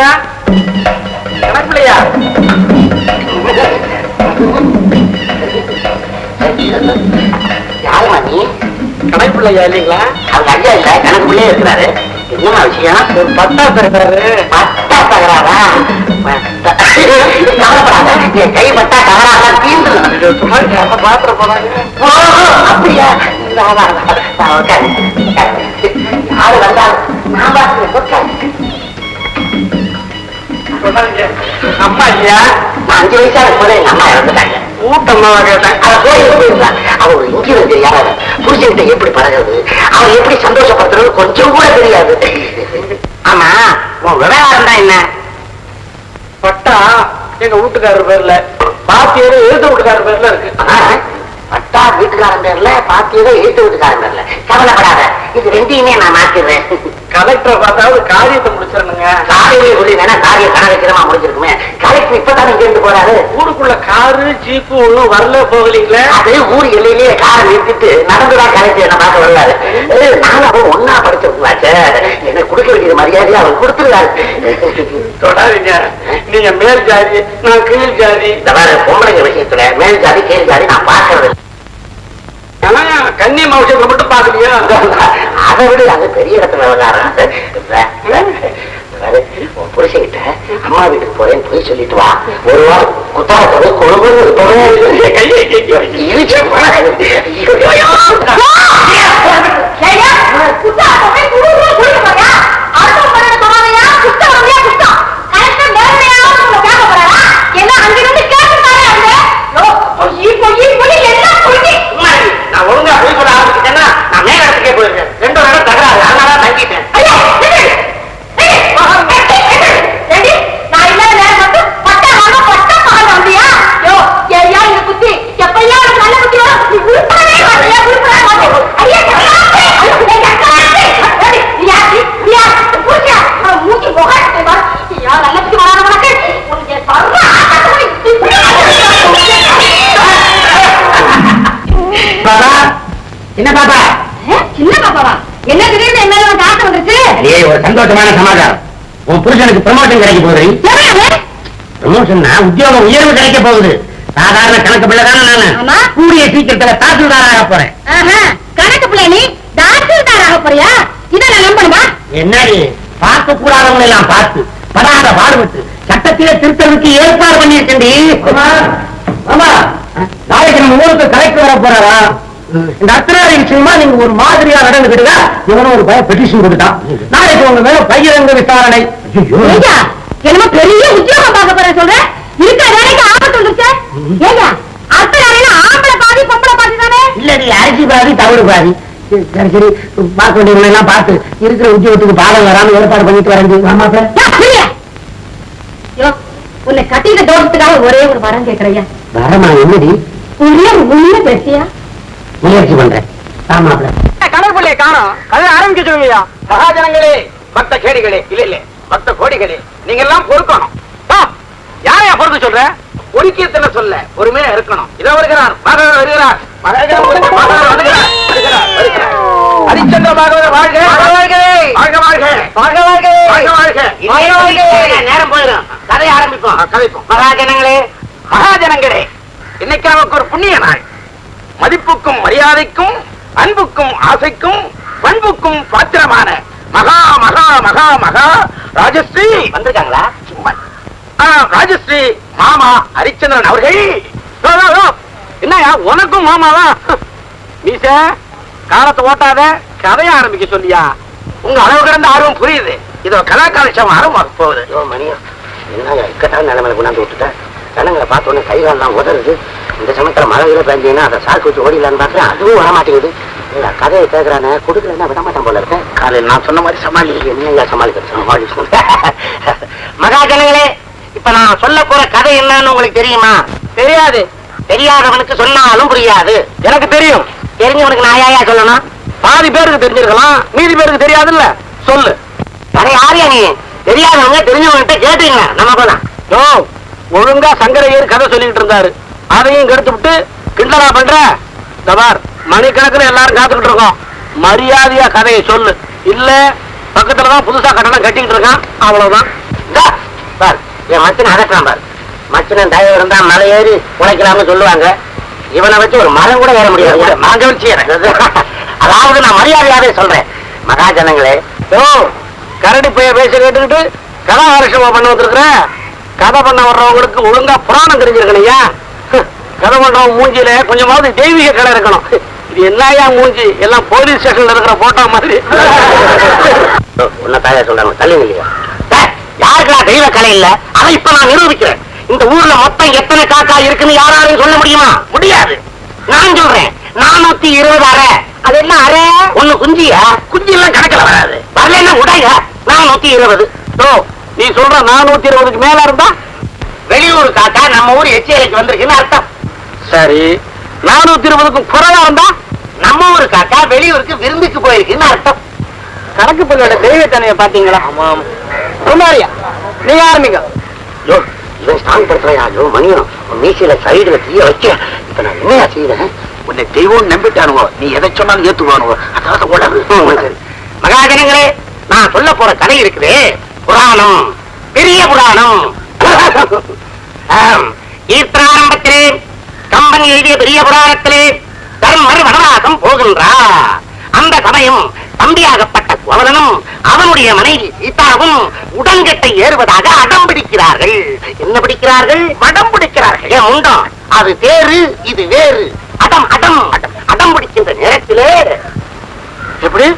கணக்கு கணக்குலையா யாருமா நீ? கணக்கு பிள்ளையா இல்லைங்களா? அவங்க ஐயா இல்ல கணக்கு பிள்ளையா இருக்கிறாரு. என்ன விஷயம்? ஒரு பத்தா பிறகுறாரு பத்தா தகராறா கவலைப்படாத கை பட்டா தகராறா? தீர்ந்து பாத்திர போறாங்க அப்படியா? யாரு வந்தாலும் நான் பாத்து உட்காரு. அம்மா ஐயா அஞ்சு வயசா இருக்கும்போது எங்க அம்மா இறந்துட்டாங்க ஊட்டம்மாவா கேட்டேன் அவ கோயிலுக்கு போயிருந்தா அவ ஒரு இன்ஜினியர் தெரியாத புருஷன்கிட்ட எப்படி பழகுறது அவன் எப்படி சந்தோஷப்படுத்துறது கொஞ்சம் கூட தெரியாது ஆமா உன் விவகாரம் தான் என்ன பட்டா எங்க வீட்டுக்காரர் பேர்ல பாத்தியரு எழுத வீட்டுக்காரர் பேர்ல இருக்கு ஆ, பட்டா வீட்டுக்காரன் பேர்ல பாத்தியதை எழுத்து வீட்டுக்காரன் பேர்ல கவலைப்படாத இது ரெண்டையுமே நான் மாத்திடுறேன் கலெக்டரை பார்த்தாவது காரியத்தை முடிச்சிடணுங்க. காலையிலே சொல்லி வேணா காரியம் கனகச்சிரமா முடிஞ்சிருக்குமே கலெக்டர் இப்பதானே இங்க இருந்து போறாரு? ஊருக்குள்ள காரு ஜீப்பு ஒண்ணும் வரல போகலீங்களே? அது ஊர் எல்லையிலேயே காரை நிறுத்திட்டு நடந்துதான் கலெக்டர் என்ன பார்க்க வருவாரு ஏய், நானும் அவன் ஒன்னா படிச்சிருக்கலாச்சே என்ன கொடுக்க வேண்டியது மரியாதையை அவர் கொடுத்துருவாரு தொடாதீங்க. நீங்க மேல் ஜாதி நான் கீழ் ஜாதி. இந்த மாதிரி பொம்பளைங்க விஷயத்துல மேல் ஜாதி கீழ் ஜாதி நான் பார்க்கறது கண்ணி ஆனா மட்டும் பாக்கலையா அதை விட அது பெரிய இடத்துல விளையாடுறான். உன் அம்மா வீட்டுக்கு போறேன்னு போய் சொல்லிட்டு வா. ஒரு வாரம் குத்தா கொழும்பு கையை என்ன திடீர்னு மேல வந்துருச்சு? அடே ஒரு சந்தோஷமான சமாச்சாரம். உன் புருஷனுக்கு ப்ரமோஷன் கிடைக்க போகுது. ப்ரமோஷன்னா உத்தியோகம் உயர்வு கிடைக்க போகுது. சாதாரண கணக்கு பிள்ளை தானே ஆமா. நானு கூடிய சீக்கிரத்துல தாசில்தாராக போறேன். கணக்கு பிள்ளை நீ? தாசில்தாராக போறியா? இதை நான் நம்பணுமா? என்னடி? பார்க்க கூடாதவங்களை எல்லாம் பார்த்து படாத பாடுபட்டு சட்டத்திலே திருத்தலுக்கு ஏற்பாடு பண்ணியிருக்கேன்டி. ஆமா நாளைக்கு நம்ம ஊருக்கு கலெக்டர் வர போறாரா? இந்த அத்தனாரி விஷயமா நீங்க ஒரு மாதிரியா நடந்துக்கிட்டுதா இவனும் ஒரு பய பெட்டிஷன் கொடுத்தான். நாளைக்கு உங்க மேல பகிரங்க விசாரணை. என்னமோ பெரிய உத்தியோகம் பார்க்க போறேன் சொல்ற? இருக்கிற வேலைக்கு ஆபத்து வந்துருச்சு. ஏய்யா அத்தனை வேலையில ஆம்பளை பாதி பொம்பளை பாதி தானே? இல்ல நீ அரிசி பாதி தவிடு பாதி. சரி, சரி பார்க்க வேண்டியவங்களை எல்லாம் பார்த்து இருக்கிற உத்தியோகத்துக்கு பாடம் வராம ஏற்பாடு பண்ணிட்டு வரேன். ஆமா சார் உன்னை கட்டிட்ட தோட்டத்துக்காக ஒரே ஒரு வரம் கேட்கறையா வரமா என்னடி? ஒரே ஒரு உண்மை பேசியா? முயற்சி பண்றேன். ஆமாப்ல கடற்கொள்ளையை காணோம். கதை ஆரம்பிக்க சொல்லுங்கய்யா. மகாஜனங்களே பக்த கேடிகளே இல்ல இல்ல பக்த கோடிகளே நீங்க எல்லாம் பொறுக்கணும் யாரையா பொறுக்க சொல்ற? ஒடுக்கியத்துல சொல்ல பொறுமையா இருக்கணும். இதோ வருகிறார். மகன் வருகிறார். ஹரிச்சந்திர வாழ்க. வாழ்க வாழ்க. வாழ்க வாழ்க. வாழ்க வாழ்க. வாழ்க நேரம் போயிடும். கதையை ஆரம்பிப்போம். கதைப்போம். மகாஜனங்களே. மகாஜனங்களே இன்னைக்கு நமக்கு ஒரு புண்ணிய நாள். மதிப்புக்கும் மரியாதைக்கும் அன்புக்கும் ஆசைக்கும் பண்புக்கும் பாத்திரமான மகா மகா மகா மகா ராஜஸ்ரீ. வந்திருக்காங்களா? ராஜஸ்ரீ மாமா ஹரிச்சந்திரன் அவர்கள். யோ, யோ, யோ. என்னய்யா உனக்கும் மாமாவா? மீச காலத்தை ஓட்டாத கதைய ஆரம்பிக்க சொல்லியா? உங்க அளவு கடந்த ஆர்வம் புரியுது. இதோ கலாகாலட்சம் ஆரம்பமாக போகுது. மணியா என்னங்க இக்கட்டான நிலைமையில கொண்டாந்து விட்டுட்டேன் ஜனங்களை பார்த்த உடனே கை காலெல்லாம் உதறுது. இந்த சமயத்துல மழை கீழே பெஞ்சீங்கன்னா அதை சாக்கு வச்சு ஓடிடலான்னு பார்த்தேன் அதுவும் வர மாட்டேங்குது இல்ல கதையை கேட்கறானே கொடுக்கலன்னா விட மாட்டான் போல இருக்கேன் காலையில் நான் சொன்ன மாதிரி சமாளி என்னங்க சமாளிக்கிறது சமாளி மகாஜனங்களே இப்ப நான் சொல்ல போற கதை என்னன்னு உங்களுக்கு தெரியுமா? தெரியாது. தெரியாதவனுக்கு சொன்னாலும் புரியாது. எனக்கு தெரியும். தெரிஞ்சவனுக்கு நான் யாயா சொல்லணும்? பாதி பேருக்கு தெரிஞ்சிருக்கலாம். மீதி பேருக்கு தெரியாதுல்ல. சொல்லு. கதை யாரையா நீ. தெரியாதவங்க தெரிஞ்சவங்கிட்ட கேட்டீங்க. நம்ம போலாம் யோ ஒழுங்கா சங்கரையர் கதை சொல்லிட்டு இருந்தாரு. அதையும் கெடுத்து விட்டு கிண்டலா பண்ற? இந்த பார் மணிக்கணக்கில் எல்லாரும் காத்துக்கிட்டு இருக்கோம் மரியாதையா கதையை சொல்லு. இல்ல பக்கத்துலதான் புதுசா கட்டணம் கட்டிக்கிட்டு இருக்கான். அவ்வளவுதான். பார் என் மச்சனை அதட்டான் பார். மச்சனன் தயவு இருந்தா மலை ஏறி உழைக்கலாம்னு சொல்லுவாங்க. இவனை வச்சு ஒரு மரம் கூட ஏற முடியாது. நான் கவனிச்சுக்கிறேன் அதாவது நான் மரியாதையாவே சொல்றேன். மகாஜனங்களே ஓ கரடி போய் பேச கேட்டுக்கிட்டு கதாகரிசமா பண்ண வந்திருக்கிற. கதை பண்ண வர்றவங்களுக்கு ஒழுங்கா புராணம் தெரிஞ்சிருக்கணையா கதை பண்றவங்க மூஞ்சியில கொஞ்சமாவது தெய்வீக கலை இருக்கணும். இது என்னையா மூஞ்சி? எல்லாம் போலீஸ் ஸ்டேஷன்ல இருக்கிற போட்டோ மாதிரி. உன்ன தாயா சொல்றாங்க தள்ளி இல்லையா யாருக்கா தெய்வ கலை இல்ல? அதை இப்ப நான் நிரூபிக்கிறேன். இந்த ஊர்ல மொத்தம் எத்தனை காக்கா இருக்குன்னு யாராலையும் சொல்ல முடியுமா? முடியாது. நான் சொல்றேன் நானூத்தி இருபது அரை அது என்ன அரை ஒண்ணு குஞ்சியா? குஞ்சு எல்லாம் கணக்கில் வராது. வரலன்னா உடைய நானூத்தி இருபது. ஓ நீ சொல்ற நானூத்தி இருபதுக்கு மேல இருந்தா வெளியூர் காக்கா நம்ம ஊர் எச்சியலைக்கு வந்திருக்குன்னு அர்த்தம். சரி. நானூத்தி இருபதுக்கும் குறைவா இருந்தா நம்ம ஊர் காக்கா வெளியூருக்கு விருந்துக்கு போயிருக்குன்னு அர்த்தம். கணக்கு பொண்ணோட தெய்வத்தனைய பாத்தீங்களா ஆமாம் குமாரியா நீங்க ஆரம்பிங்க. யோ இவன் ஸ்ட்ராங் படுத்துறையா? யோ மணியம் மீசையில சைடுல தீய வைக்க இப்ப நான் என்னையா செய்யறேன் உன்னை தெய்வம் நம்பிட்டானுவோ நீ எதை சொன்னாலும் ஏத்துவானுவோ அதாவது உலகு மகாஜனங்களே நான் சொல்ல போற கதை இருக்குதே. புராணம் பெரிய புராணம். ஈர்த்தாரம்பத்திலே கம்பன் எழுதிய பெரிய புராணத்திலே தர்மர் வனவாசம் போகின்றார். அந்த சமயம் தம்பியாகப்பட்ட கோவலனும் அவனுடைய மனைவி சீதாவும் உடன்கட்டை ஏறுவதாக அடம் பிடிக்கிறார்கள். என்ன பிடிக்கிறார்கள்? மடம் பிடிக்கிறார்கள். ஏன் உண்டம் அது வேறு இது வேறு. அடம் அடம் அடம். அடம் பிடிக்கின்ற நேரத்திலே எப்படி?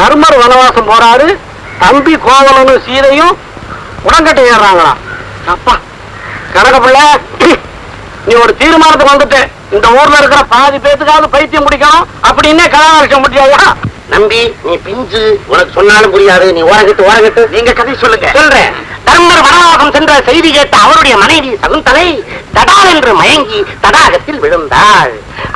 தர்மர் வனவாசம் போறாரு தம்பி கோவலனும் சீதையும் உடன்கட்டை ஏறுறாங்களா? அப்பா கனக பிள்ளை நீ ஒரு தீர்மானத்துக்கு வந்துட்ட இந்த ஊர்ல இருக்கிற பாதி பேத்துக்காவது பைத்தியம் முடிக்கணும் அப்படின்னே கலாகாரிஷம் முடியாதா நம்பி நீ பிஞ்சு உனக்கு சொன்னாலும் புரியாது. நீ ஓரகட்டு ஓரகட்டு நீங்க கதை சொல்லுங்க. சொல்றேன். தர்மர் வனவாசம் சென்ற செய்தி கேட்ட அவருடைய மனைவி சகுந்தலை தடால் என்று மயங்கி தடாகத்தில் விழுந்தாள்.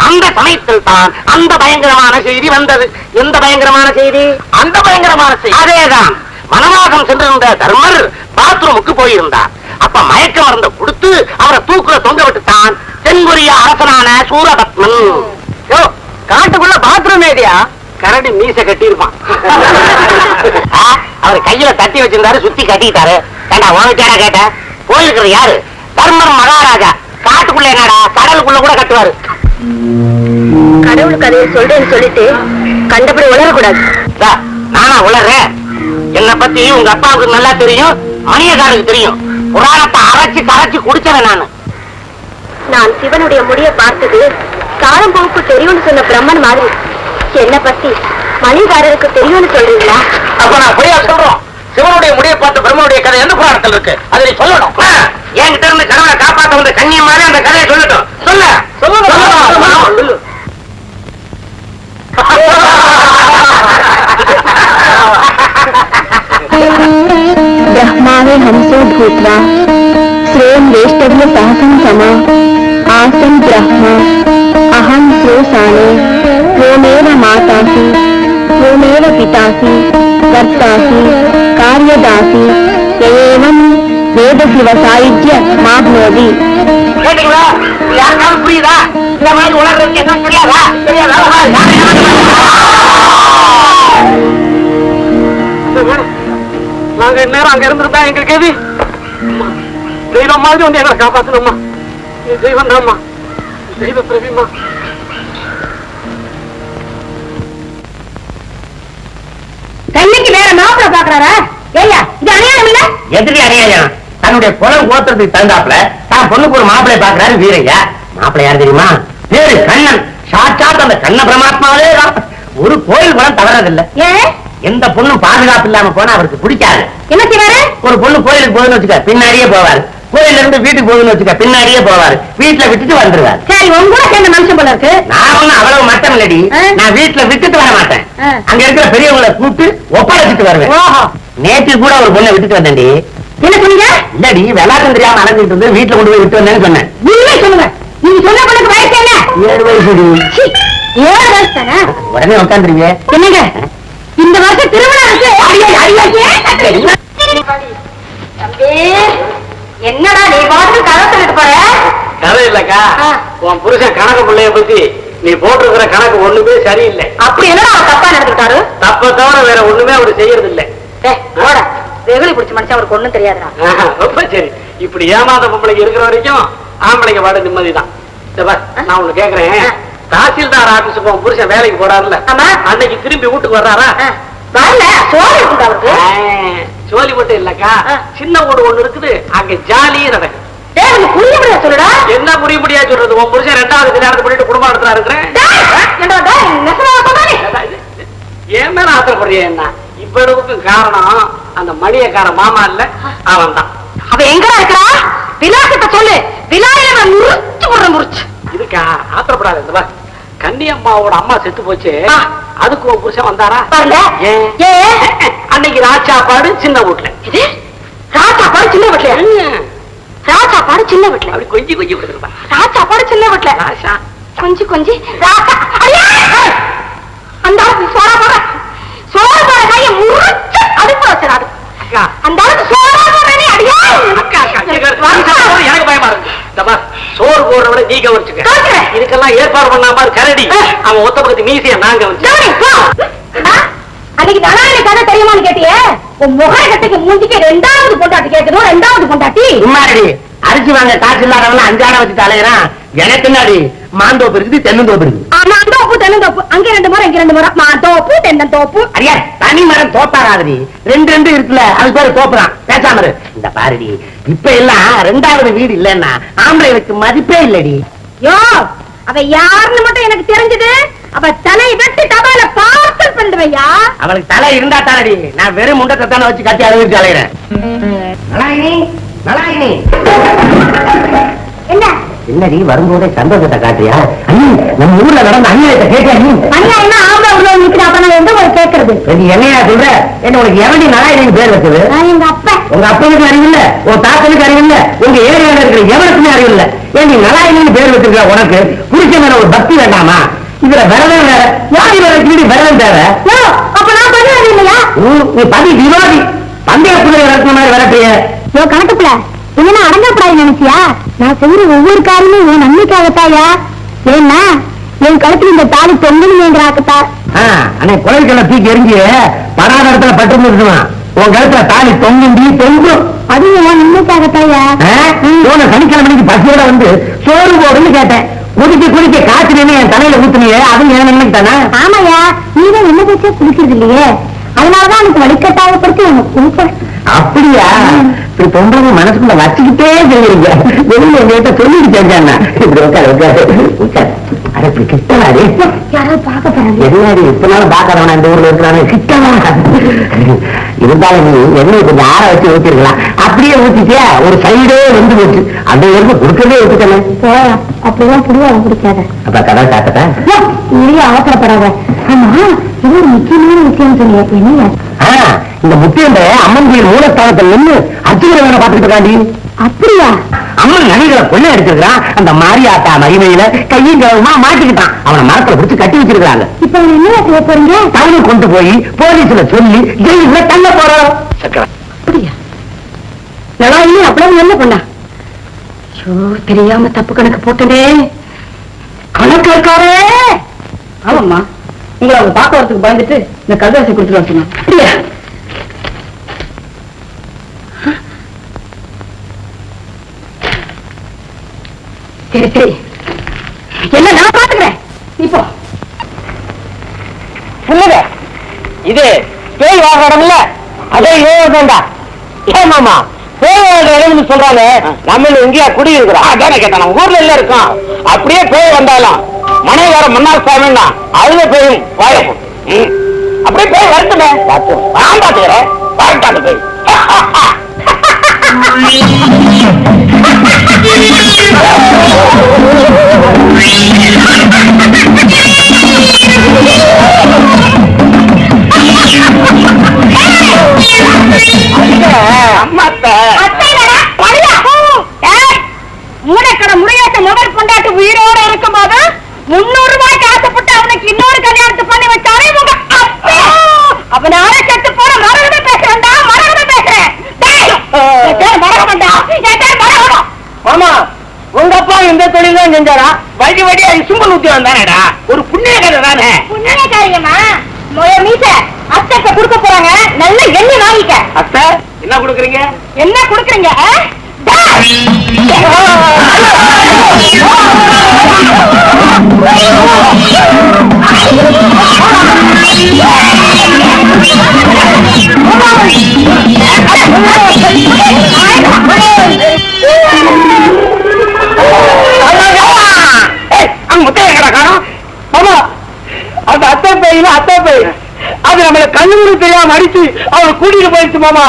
அந்த சமயத்தில் தான் அந்த பயங்கரமான செய்தி வந்தது. எந்த பயங்கரமான செய்தி? அந்த பயங்கரமான செய்தி. அதேதான். வனவாசம் சென்றிருந்த தர்மர் பாத்ரூமுக்கு போயிருந்தார். அப்ப மயக்க மருந்த கொடுத்து அவரை தூக்குல தொங்க விட்டுட்டான் தென்கொரிய அரசனான சூரபத்மன். காட்டுக்குள்ள பாத்ரூம் ஏரியா? கரடி மீச கட்டியிருப்பான். அவர் கையில தட்டி வச்சிருந்தாரு சுத்தி கட்டிட்டாரு. ஏண்டா உனக்கியாரா கேட்ட? போயிருக்கிற யாரு? தர்மர் மகாராஜா. காட்டுக்குள்ள என்னடா? கடலுக்குள்ள கூட கட்டுவாரு. கடவுள் கதையை சொல்றேன்னு சொல்லிட்டு கண்டபடி உளரக்கூடாது நானா உளறேன். என்னை பத்தி உங்க அப்பாவுக்கு நல்லா தெரியும் மணியக்காரருக்கு தெரியும். புராணத்தை அரைச்சு கரைச்சு குடிச்சவன் நானு நான் சிவனுடைய முடிய பார்த்தது காலம்பூவுக்கு தெரியும்னு சொன்ன பிரம்மன் மாதிரி என்ன பத்தி மணிகாரருக்கு தெரியும்னு சொல்றீங்களா அப்ப நான் பொய்யா சொல்றோம் சிவனுடைய முடியை பார்த்த பிரம்மனுடைய கதை எந்த புராணத்தில் இருக்கு அதை நீ சொல்லணும் என்கிட்ட இருந்து கடவுளை காப்பாத்த வந்த கண்ணியம் மாதிரி அந்த கதையை சொல்லட்டும் சொல்ல சொல்லு ब्रह्मावे हमसो भूत्वा श्रेयं वेष्टव्य सहसं समा आसं ब्रह्म अहं श्रोसाने त्वमेव मातासि त्वमेव पितासि कर्तासि कार्यदासि य एवं वेदशिव सायुज्य माप्नोति கேட்டீங்களா யாருக்காவது புரியுதா இந்த மாதிரி உலகிறதுக்கு என்ன தெரியாதா தெரியாதா நாங்க நேரம் அங்க இருந்திருந்தா எங்களுக்கு எது தெய்வம் மாதிரி வந்து எங்களை காப்பாத்தணும்மா. நீ தெய்வம் தான்மா. தெய்வ பிரபிமா. கண்ணுக்கு வேற மாப்பிள பாக்குறாரா ஏய்யா இது அநியாயம் இல்ல? எதிரி அநியாயம்? தன்னுடைய குலம் கோத்திரத்துக்கு தந்தாப்புல தான் பொண்ணுக்கு ஒரு மாப்பிளை பாக்குறாரு வீரையா. மாப்பிளை யார் தெரியுமா? பேரு கண்ணன். சாட்சாத் அந்த கண்ண பிரமாத்மாவே தான். ஒரு கோயில் குலம் தவறதில்லை. ஏன்? எந்த பொண்ணும் பாதுகாப்பு இல்லாம போனா அவருக்கு பிடிக்காது. என்ன செய்வாரு? ஒரு பொண்ணு கோயிலுக்கு போகுதுன்னு வச்சுக்க பின்னாடியே போவாரு. கோயில்ல இருந்து வீட்டுக்கு போகுதுன்னு வச்சுக்க பின்னாடியே போவாரு. வீட்டுல விட்டுட்டு வந்துருவாரு. சரி உங்க கூட சேர்ந்த மனுஷன் போல இருக்கு. நான் ஒண்ணும் அவ்வளவு மட்டம் இல்லடி. நான் வீட்டுல விட்டுட்டு வர மாட்டேன். அங்க இருக்கிற பெரியவங்களை கூப்பிட்டு ஒப்படைச்சிட்டு வருவேன். நேற்று கூட ஒரு பொண்ணை விட்டுட்டு வந்தேன்டி. என்ன சொன்னீங்க? இல்லடி விளாட்டம் தெரியாம இருந்து வீட்டுல கொண்டு போய் விட்டு வந்தேன்னு சொன்னேன். சொல்லுங்க. நீங்க சொன்ன பொண்ணுக்கு வயசு என்ன? ஏழு வயசுடி சீ, ஏழு வயசு தானே? உடனே உட்காந்துருவிய என்னங்க இந்த வருஷம் திருவிழா இருக்கு ஏன் கத்துறீங்க? தம்பி என்னடா நீ பாட்டு கதை சொல்லிட்டு போற? கதை இல்லக்கா. உன் புருஷன் கணக்கு பிள்ளைய பத்தி நீ போட்டிருக்கிற கணக்கு ஒண்ணுமே சரியில்லை. அப்படி என்னடா அவர் தப்பா நடந்துட்டாரு தப்ப தவிர வேற ஒண்ணுமே அவர் செய்யறது இல்ல போடா. வெகுளி பிடிச்ச மனுஷன் அவருக்கு ஒண்ணும் தெரியாதுடா. ரொம்ப சரி. இப்படி ஏமாத பொம்பளைங்க இருக்கிற வரைக்கும் ஆம்பளைங்க பாடு நிம்மதிதான். நான் ஒண்ணு கேக்குறேன். தாசில்தார் ஆபீஸுக்கு உன் புருஷன் வேலைக்கு போறாருல்ல. ஆமா. அன்னைக்கு திரும்பி வீட்டுக்கு வர்றாரா? வரல சோறு அவருக்கு. சோலி மட்டும் இல்லக்கா. சின்ன வீடு ஒண்ணு இருக்குது. அங்க ஜாலியும் நடக்கும் புரிய சொல்லுடா. என்ன புரிய முடியா சொல்றது? உன் புருஷன் ரெண்டாவது கல்யாணத்தை பண்ணிட்டு குடும்பம் நடத்துறா இருக்கிறேன்? ஏன் மேல ஆத்திரப்படுறிய என்ன? இவ்வளவுக்கும் காரணம் அந்த மணியக்கார மாமா இல்ல அவன் தான் அவ எங்கடா இருக்கா விலாசத்தை சொல்லு. விலாயில நான் முறிச்சு இதுக்கா ஆத்திரப்படாத இந்த கன்னியம்மாவோட அம்மா செத்து போச்சு. அதுக்கு புருஷன் வந்தாரா? ஏன்? அன்னைக்கு ராச்சாப்பாடு சின்ன வீட்டுல இது? ராசாப்பாடு சின்ன வீட்டுல ராசாப்பாடு சின்ன வீட்டுல அப்படி கொஞ்சி கொஞ்சி விடுறா ராசாப்பாடு சின்ன வீட்டுல ராசா கொஞ்சி கொஞ்சி. ஐயா! அந்த ஆளுக்கு சோறா போற சோறு போற கைய முறிச்சு அடுப்பு வச்சிடாது அந்த ஆளுக்கு சோறா போறேனே அடியா! நீங்க எனக்கு பயமா இருக்கு. சோறு போடுறவட நீ கவனிச்சுக்க. இதுக்கெல்லாம் ஏற்பாடு பண்ணாம கரடி. அவன் ஒத்த பக்கத்து மீசிய போ. ஆ? அன்னைக்கு தனாயில கதை தெரியுமான்னு கேட்டியே? உன் முகர கட்டைக்கு மூஞ்சிக்கு ரெண்டாவது பொண்டாட்டி கேட்கணும் ரெண்டாவது பொண்டாட்டி. சும்மாடி அரிசி வாங்க காசு இல்லாதவன அஞ்சாட வச்சு தலையறான். எனக்கு என்னடி? மாந்தோப்பு இருக்குது தென்னந்தோப்பு இருக்குது. ஆனா அந்த தோப்பு தென்னந்தோப்பு. அங்க ரெண்டு முறை இங்க ரெண்டு முறை மா தோப்பு தென்னந்தோப்பு. அடியா தனி மரம் தோப்பாராதடி ரெண்டு ரெண்டு இருக்குல்ல அது பேரு தோப்புதான். பேசாம. இந்த பாருடி இப்ப எல்லாம் ரெண்டாவது வீடு இல்லன்னா ஆம்பளைகளுக்கு மதிப்பே இல்லடி. யோ அவ யாருன்னு மட்டும் எனக்கு தெரிஞ்சது. அவ தலை வெட்டி தபால பார்சல் பண்ணுவையா? அவளுக்கு தலை இருந்தா தானடி. நான் வெறும் முண்டத்தை தானே வச்சு கட்டி அழுவிட்டு அலைகிறேன் நலாயினி நலாயினி. என்ன? என்னடி வரும்போதே சந்தோஷத்தை காட்டுறியா நம்ம ஊர்ல நடந்த அநியாயத்தை கேட்டியா நீ? அண்ணா என்ன ஆம்பளை உள்ள நிக்கிறா நான் எந்த ஒரு கேக்குறது நீ என்னையா சொல்ற? என்ன உனக்கு எவடி நலாயினு பேர் வச்சது? எங்க அப்பா. உங்க அப்பனுக்கு அறிவில்ல உன் தாத்தனுக்கு அறிவில்ல உங்க ஏரியால இருக்கிற எவனுக்குமே அறிவில்ல. ஏன் நீ நலாயினு பேர் வச்சிருக்க உனக்கு? புரிச்ச மேல ஒரு பக்தி வேண்டாமா? இதுல விரதம் யாரு வரைக்கும் விரதம் தேவை? யோ அப்ப நான் பண்ணுவேன் இல்லையா? நீ பதி விரோதி. பந்தய குதிரை விரட்டுன மாதிரி விரட்டுறிய. யோ கணக்குப்புல என்ன அடங்கப்படாது நினைச்சியா? நான் செய்யற ஒவ்வொரு காரியமும் என் நன்மைக்காகத்தாயா? ஏன்னா என் கழுத்துல இந்த தாலி தொங்கணுமேங்கிறாக்கத்தா அன்னை குழந்தைகளை தூக்கி எரிஞ்சு படாத இடத்துல பட்டு முடிச்சுவான் உன் கழுத்துல தாலி தொங்குண்டி தொங்கும். அது என் நன்மைக்காகத்தாயா? போன சனிக்கிழமைக்கு பசியோட வந்து சோறு போடுன்னு கேட்டேன். குடிக்க குடிக்க காய்ச்சி நின்று என் தலையில ஊத்துனியே அது என் நன்மைக்கு தானே? ஆமாயா நீதான் என்ன பேச்சா குடிக்கிறது இல்லையே. அதனாலதான் எனக்கு வழிகட்டாயப்படுத்தி எனக்கு குடிப்பேன். அப்படியா? இப்படி பொம்பளை மனசுக்குள்ள வச்சுக்கிட்டே செய்யறீங்க வெளியில எங்கிட்ட சொல்லிட்டு இப்படி உட்காரு உட்காரு உட்காரு. அட இப்படி கிட்டவாடி. யாராவது பார்க்க போறாங்க? எதுனாடி இப்ப நாளும் பாக்காதவனா இந்த ஊர்ல இருக்கிறானே கிட்டவா இருந்தாலும் நீ எண்ணெய் கொஞ்சம் ஆற வச்சு ஊத்திருக்கலாம். அப்படியே ஊத்திட்டியா ஒரு சைடே வந்து போச்சு. அந்த வரைக்கும் கொடுக்கவே ஊத்திட்டேன் போயா அப்படிதான் புரியாத பிடிக்காத அப்ப கதை காட்டட்டா இல்லையா அவசரப்படாத. ஆமா இது ஒரு முக்கியமான விஷயம் என்னையா? ஆ, இந்த முத்தியந்த அம்மன் கோயில் மூலஸ்தானத்தில் நின்று அச்சுகிற வேலை பார்த்துட்டு இருக்காண்டி. அப்படியா? அம்மன் நகைகளை கொள்ளை அடிச்சிருக்கான் அந்த மாரியாத்தா மகிமையில கையும் கவனமா மாட்டிக்கிட்டான். அவனை மரத்துல பிடிச்சு கட்டி வச்சிருக்காங்க இப்ப என்ன செய்ய போறீங்க? டவுனுக்கு கொண்டு போய் போலீஸ்ல சொல்லி ஜெயில தள்ள போறோம் அப்படியா? இல்லை அப்படியே என்ன பண்ணா? ஐயோ தெரியாம தப்பு கணக்கு போட்டனே. கணக்கு இருக்காரே ஆமாம்மா. உங்களை அவங்க பார்க்க வரதுக்கு பயந்துட்டு இந்த கல்வாசி கொடுத்துட்டு வர சொன்னான் அப்படியா? சரி என்ன நான் பாத்துக்கிறேன் இப்போ சொல்லுங்க. இது பேய் வாங்க இடம் இல்ல? அதே யோகா ஏன் மாமா பேய் வாழ்ற இடம்னு சொல்றாங்க நம்ம இங்கேயா குடி இருக்கிறோம்? அதானே கேட்டேன் நம்ம ஊர்ல எல்லாம் இருக்கோம். அப்படியே பேய் வந்தாலும் மனைவார மன்னார் சாமின்னா அதுல பேயும் வாழப்போம் அப்படியே பேய் வரட்டுமே. பார்த்து நான் பாத்துக்கிறேன் வரட்டாண்டு பேய். அம்மாத்த மூடக்கடை முறையாட்ட முதல் கொண்டாட்டு உயிரோட இருக்கும் போது முன்னூறு ரூபாய்க்கு ஆசைப்பட்டு அவனுக்கு இன்னொரு கல்யாணத்தை பண்ணி வச்சாரே உங்க அப்பா அவனால செத்து போன மரகத பேசுறேன்டா மரகத பேசுறேன் டேய், என் பேர் மரகதம்டா என் பேர் மரகதம் மாமா உங்க அப்பா இந்த தொழில் தான் செஞ்சாரா வழி வழியா சும்பல் ஊத்தி வந்தானேடா. ஒரு புண்ணிய கதை தானே. புண்ணிய காரியமா மீச அத்தை கொடுக்க போறாங்க. நல்ல எண்ணெய் வாங்கிக்க. அத்தை என்ன கொடுக்குறீங்க? என்ன கொடுக்குறீங்க? நம்மளை கண்ணு தெரியாம அடிச்சு அவளை கூட்டிட்டு போயிடுச்சு மாமா.